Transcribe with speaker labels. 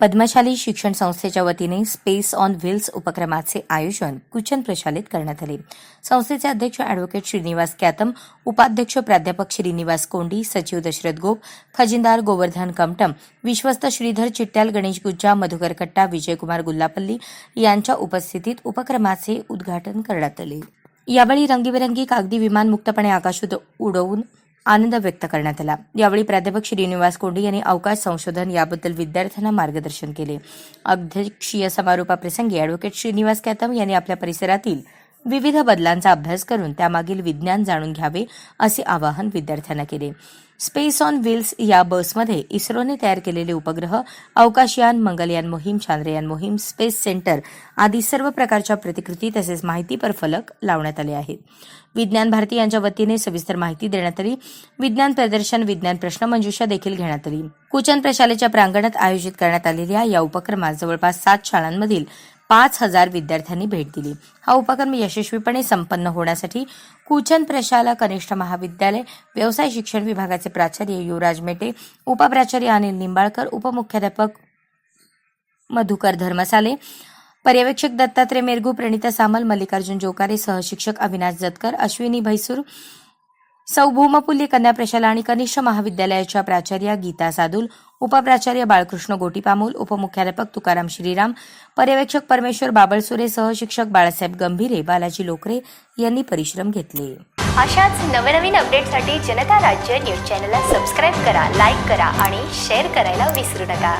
Speaker 1: पद्मशाली शिक्षण संस्थेच्या वतीने स्पेस ऑन व्हील्स उपक्रमाचे आयोजन कुचन प्रचालित करण्यात आले. संस्थेचे अध्यक्ष अॅडव्होकेट श्रीनिवास कॅतम उपाध्यक्ष प्राध्यापक श्रीनिवास कोंडी सचिव दशरथ गोप खजिनदार गोवर्धन कमटम विश्वस्त श्रीधर चिट्ट्याल गणेश गुज्जा मधुकर कट्टा विजयकुमार गुल्लापल्ली यांच्या उपस्थितीत उपक्रमाचे उद्घाटन करण्यात आले. यावेळी रंगीबेरंगी कागदी विमान मुक्तपणे आकाशात उडवून आनंद व्यक्त करण्यात आला. यावेळी प्राध्यापक श्रीनिवास कोंडी यांनी अवकाश संशोधन याबद्दल विद्यार्थ्यांना मार्गदर्शन केले. अध्यक्षीय समारोपाप्रसंगी अॅडव्होकेट श्रीनिवास कॅतम यांनी आपल्या परिसरातील विविध बदलांचा अभ्यास करून त्यामागील विज्ञान जाणून घ्यावे असे आवाहन विद्यार्थ्यांना केले. स्पेस ऑन व्हील्स या बसमध्ये इस्रोने तयार केलेले उपग्रह अवकाशयान मंगलयान मोहीम चांद्रयान मोहीम स्पेस सेंटर आदी सर्व प्रकारच्या प्रतिकृती तसेच माहितीपर फलक लावण्यात आले आहेत. विज्ञान भारती यांच्या वतीने सविस्तर माहिती देण्यात आली. विज्ञान प्रदर्शन विज्ञान प्रश्नमंजुषा देखील घेण्यात आली. कुचन प्रशालेच्या प्रांगणात आयोजित करण्यात आलेल्या या उपक्रमात जवळपास सात शाळांमधील पाच हजार विद्यार्थ्यांनी भेट दिली. हा उपक्रम यशस्वीपणे संपन्न होण्यासाठी कुचन प्रशाला कनिष्ठ महाविद्यालय व्यवसाय शिक्षण विभागाचे प्राचार्य युवराज मेटे उपप्राचार्य अनिल निंबाळकर उपमुख्याध्यापक मधुकर धर्मसाले पर्यवेक्षक दत्तात्रय मेरगू प्रणिता सामल मल्लिकार्जुन जोकारे सहशिक्षक अविनाश जतकर अश्विनी भैसूर सौभूमपुल्य कन्या प्रशाला आणि कनिष्ठ महाविद्यालयाच्या प्राचार्या गीता सादुल उपप्राचार्य बाळकृष्ण गोटीपामूल उपमुख्याध्यापक तुकाराम श्रीराम पर्यवेक्षक परमेश्वर बाबळसुरे सहशिक्षक बाळासाहेब गंभीरे बालाजी लोकरे यांनी परिश्रम घेतले.
Speaker 2: अशाच नवनवीन अपडेटसाठी जनता राज्य न्यूज चॅनलला सबस्क्राईब करा लाईक करा आणि शेअर करायला विसरू नका.